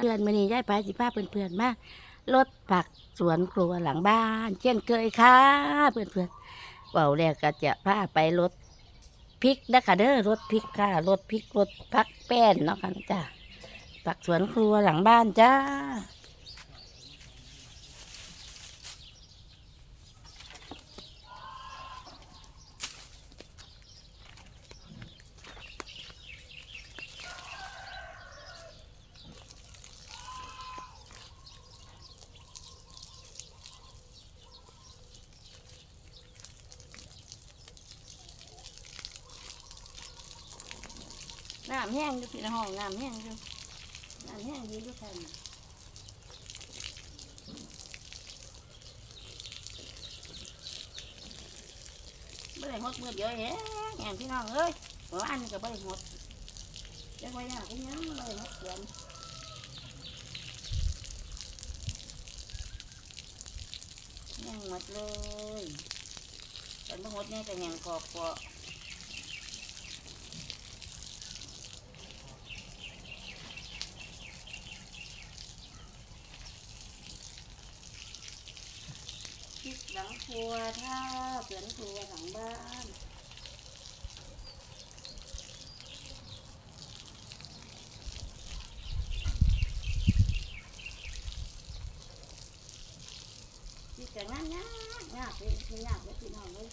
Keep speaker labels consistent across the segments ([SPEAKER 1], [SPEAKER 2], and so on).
[SPEAKER 1] เพื่อนมานี้ยายไปสิพาเพื่อนๆมาลดผักสวนครัวหลังบ้าน เช่นเคยค่ะ เพื่อนๆเบาแล้วก็จะพาไปลดพริกนะคะเด้อรถพริกค่ะรถพริกรถผักแป้นเนาะค่ะจ้าผักสวนครัวหลังบ้านจ้า น้ำแห้งอยู่พี่น้องน้ำแห้งอยู่น้ำแห้งอยู่ทุกท่านไม่ได้หดมือเดียวแฮะแง่พี่น้องเอ้ยเมื่อวานนี่ก็ไม่ได้หดจะไปยากอีหยังไม่ได้หดเดือนแห้งหมดเลยแต่ไม่หดเนี่ยก็แห้งกรอบกว่า หลังครัวถ้าเสือนครัวหลังบ้านพี่แต่งานยากยากเลยยากเลยพี่น้องเลย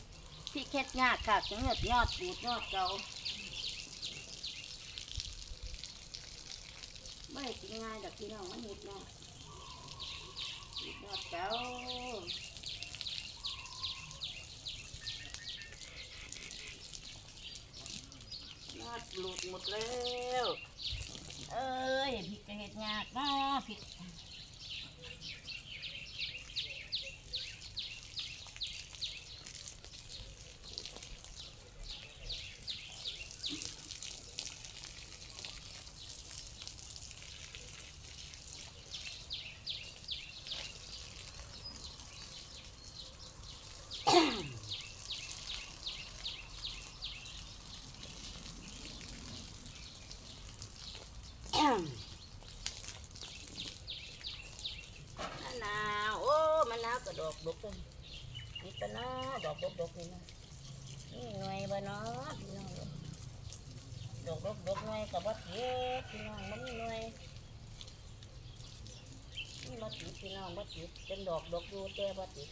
[SPEAKER 1] พี่เค็ดยากค่ะจังเงือดยอดปูดยอดเก่าไม่ได้กินง่ายดอกพี่น้องมันเห็ดยากยอดเก่า หลุดหมดแล้ว เอ้ยผิดจะเห็ดยากเนาะผิด มะนาวโอ้มะนาวกระดอกดกเลยนี่ปะนาะดอกดกดกนี่นะนี่หน่วยบ่เนาะพี่น้องดอกดกดกหน่วยกับบ่เจ็บพี่น้องมันหน่วยนี่บ่ติดพี่น้องบ่ติดเป็นดอกดกอยู่แต่บ่ติด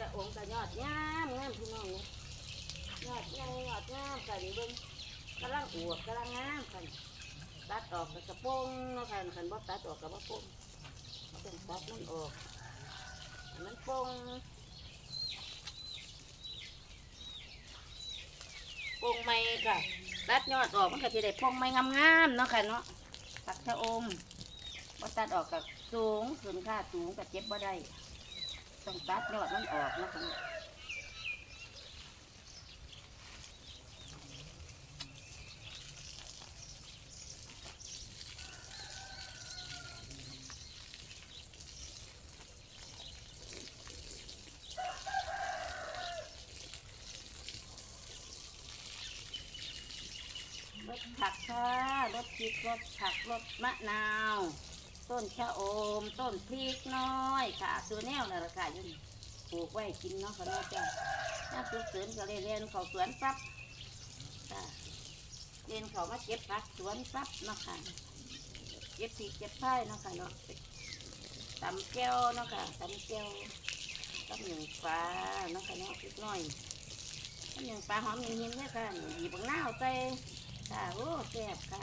[SPEAKER 1] จะอมกับยอดงามงามพี่น้องเนี่ยยอดงามยอดงามกันเบิ่งกำลังอวบกำลังงามกันตัดออกกับกระโปรงเนาะกันคันบ่ตัดออกกับบ่โปรงต้องตัดมันออกมันโปรงโปงไม่ก็ตัดยอดออกมันก็จะได้โปรงไม่งามๆเนาะค่ะเนาะตักชะอมบ่ตัดออกกับสูงขึ้นค่าสูงกับเจ็บบ่ได้ ต้องตัดยอดมันออกนะคะรสผักค่ะรสพริกรสผักรสมะนาว ต้นชะอม ต้นพริกน้อยค่ะตัวแนวนั่นแหละค่ะอยุ่นปลูกไว้กินเนาะเขาเนาะจ้ะถ้าปลูกสวนก็เรียนเขาสวนปั๊บจ้ะเรียนเขามาเก็บผักสวนปั๊บเนาะค่ะเก็บพริกเก็บไผ่เนาะค่ะเนาะตำแก้วเนาะค่ะตำแก้วตำหนึ่งปลาเนาะค่ะเนาะพริกน้อยตำหนึ่งปลาหอมหินหินเนี่ยค่ะหยีบบังหน้าใส่ค่ะโอ้แซ่บค่ะ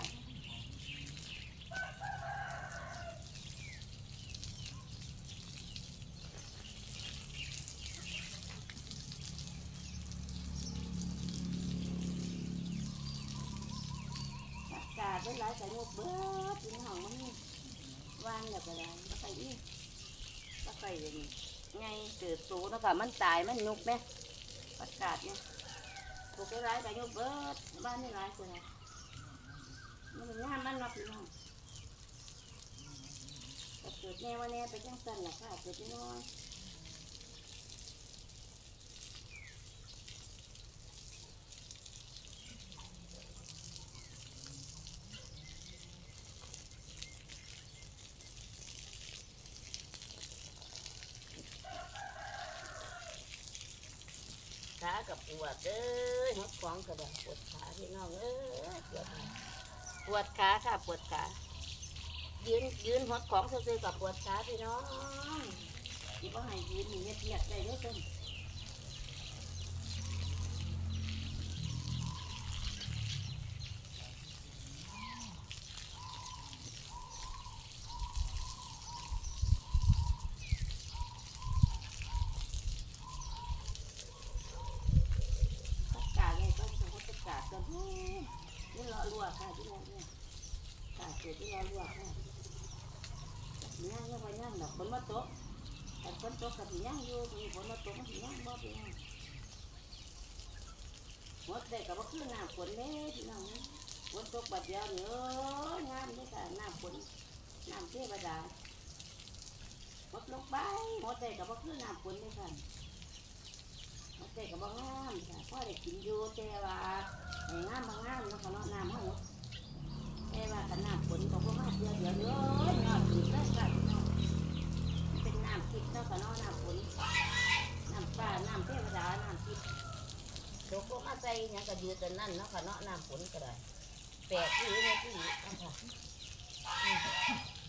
[SPEAKER 1] อากาศเป็นหล บเบิดกินห้องมันนี่วางแล้วก็ได้แล้วไปอีกแล้วไปเลยนี่ไงเกิดสูแล้วก็มันตายมันยุบไหมประกาศเนี่ยถูกร้ายไปยุบเบิดบ้านนี่ร้ายคนไหนมันงามมันรับพี่น้องเกิดแน่ว่าแน่ไปจังสันแหละค่ะเกิดไม่น้อย กับปวดเอ้ยหัดของกระดาปวดขาพี่น้องเอ้ยปวดขาปวดขาค่ะปวดขายืนยืนหัดของซื่อๆกับปวดขาพี่น้องที่ว่าให้ยืนมีเงียบๆได้ด้วยกันประกาศเลยก็ต้องประกาศกั นี่รอรัวค่ะที่เราเนี่ยกาศเกิดที่รอรัวค่ะย่างยังไปย่างดอกฝนมาตกแต่ฝนตกกับย่างอยู่มีฝนมาตกมันย่างบ่ไปย่างหมดได้กับว่าคือหน้ำฝนเน่พี่น้องฝนตกบัดเดียวเนื้องามนี่ค่ะน้ำฝนน้ำเทวดาหมดลงไปหมดได้กับว่าคือหน้ำฝนนี่ค่ะ หมดได้กับว่งามค่ะพ่อได้กินอยู่แต่ว่าไอ้งามบางงามเนาะค่ะเนาะน้ำเขาหมดแต่ว่าขนาดฝนก็บ่มาเดียวเดียวเยอะยอดถึงได้ค่ะพี่น้องเป็นน้ำทิพย์เนาะค่ะเนาะน้ำฝนน้ำฟ้าน้ำเทวดาน้ำทิพย์โดกมาใส่หยังก็ยืดแต่นั่นเนาะค่ะเนาะน้ำฝนก็ได้แปลกที่ในที่นี้นะคะ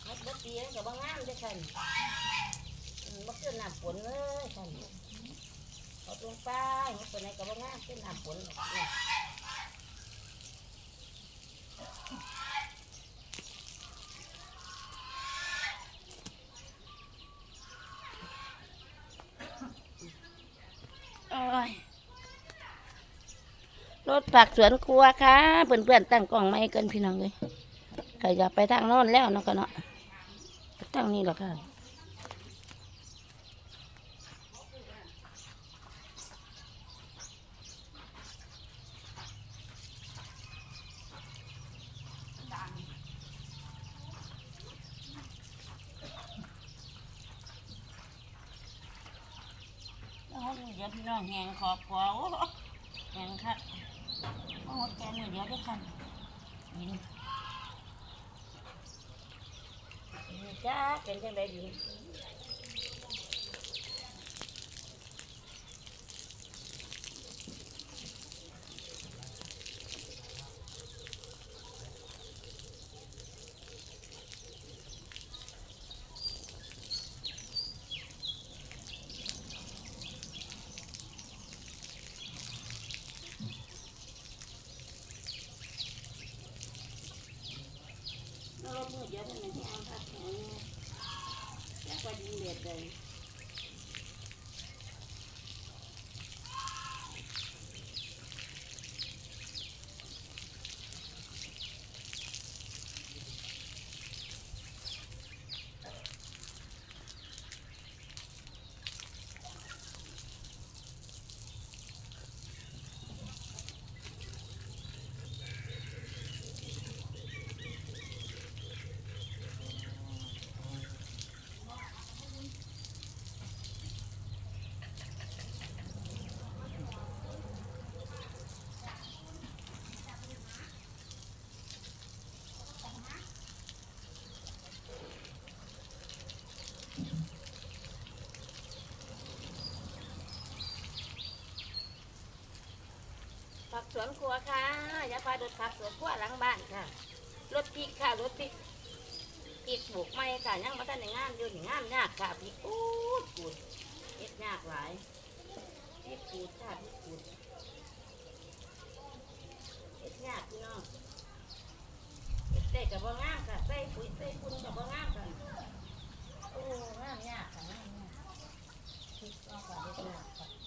[SPEAKER 1] มันบ่ตีมันก็บ่งามเด้อค่ะอืมบ่คือน้ำฝนเลยค่ะ เอาตรงไปมันเป็นไหนก็บ่งามคือน้ำฝนรอกเนี่ยโอ้ยรถผักสวนครัวค่ะเพื่อนๆตั้งกล้องไม่กันพี่น้องเลยใครอยากไปทางโน้นแล้วเนาะก็เนาะไปทางนี้หรอกค่ะแล้วเดี๋ยวพี่น้อ งขอบกว่าโอ้แหงค่ะโอ้แกมือเดียวด้วยค่ะยินนี่จ้าเป็นจังไดดีแล้วรถมือเดียวเป็นที่อ่างพักแข็งเนี่ยแล้ว ก็ สวนครัวค่ะยาพาเดินผักสวนครัวหลังบ้านค่ะ รถพริกค่ะ รถพริกพริกบุกไม่ค่ะยังมาทันในงานอยู่ในงานยากค่ะพริกปูดปูดเฮ็ดยากหลายพริกปูดค่ะพริกปูดเฮ็ดยากพี่น้องเฮ็ดได้กับบ่งามค่ะใส่ปุ๋ยใส่คุณกับบ่งามค่ะโอ้งามยากค่ะงามยากพริกเอาค่ะเฮ็ดยากค่ะ พี่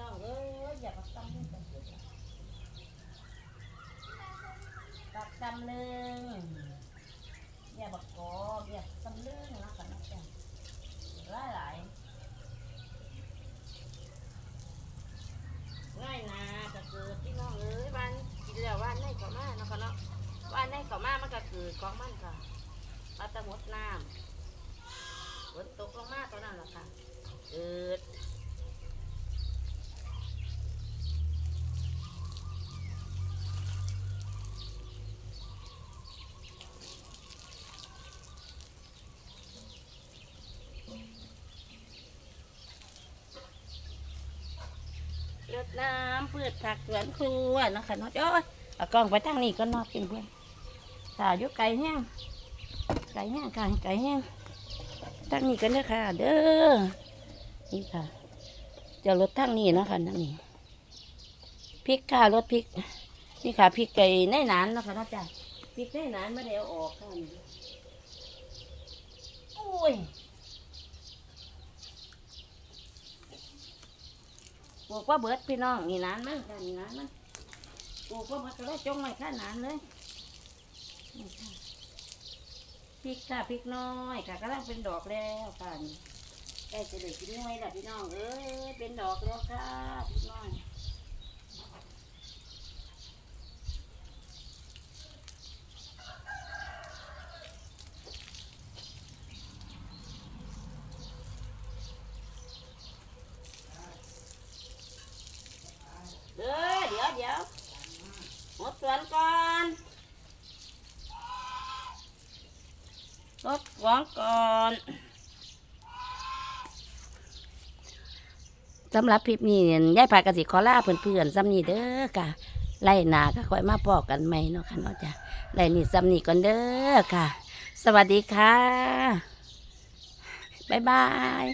[SPEAKER 1] น้องเอ้ยอย่ามาซ้ำให้กันเกิดปักตำลึงอย่าบักกอกอย่าตำลึงนะคะนะจ๊ะหลายหลายๆง่ายนาก็เกิดพี่น้องเอ้ยวันกินแล้ววันได้ก็มาเนาะคะเนาะวันได้ก็มามันก็เกิดของมันค่ะมาตะหมดน้ำฝนตกลงมาตอนนั้นแหละค่ะเกิด รด น้ำพืชผักสวนครัวนะคะเนาะจ้อยเอากล้องไปตั้งนี่ก็นอกกินเพื่อนถ้าอยู่ไก่แห้งไก่แห้งค่ะไก่แห้งตั้งนี่กันเด้อค่ะ เด้อนี่ค่ะ จะรถทั้งนี้นะคะนั่นนี่พริกค่ะรถพริก นี่ค่ะพริกไก่ในหนานนะคะเนาะจ้ะพริกในหนานไม่ได้เอาออกค่ะนี่โอ้ย ปลูกว่าเบิดพี่น้องนี่นานมั้งนี่นานมั้งปลูกว่าเบิดก็ได้จงไว้ข้านานเลยพริกค่ะพริกน้อยค่ะกำลังเป็นดอกแล้วค่ะนี่ใกล้จะได้กินหน่อยแล้วพี่น้องเอ้ยเป็นดอกแล้วค่ะพริกน้อยเด้อเดี๋ยวเดี๋ยวหมดสวนก่อน ลบหวงก่อนสำหรับคลิปนี้ยายพากสิขอลาเพื่อนๆซ้ำนี้เด้อค่ะไล่นาก็ค่อยมาปอกกันใหม่เนาะค่ะเนาะจ้ะไล่นี่ซ้ำนี่ก่อนเด้อค่ะ สวัสดีค่ะ บ๊ายบาย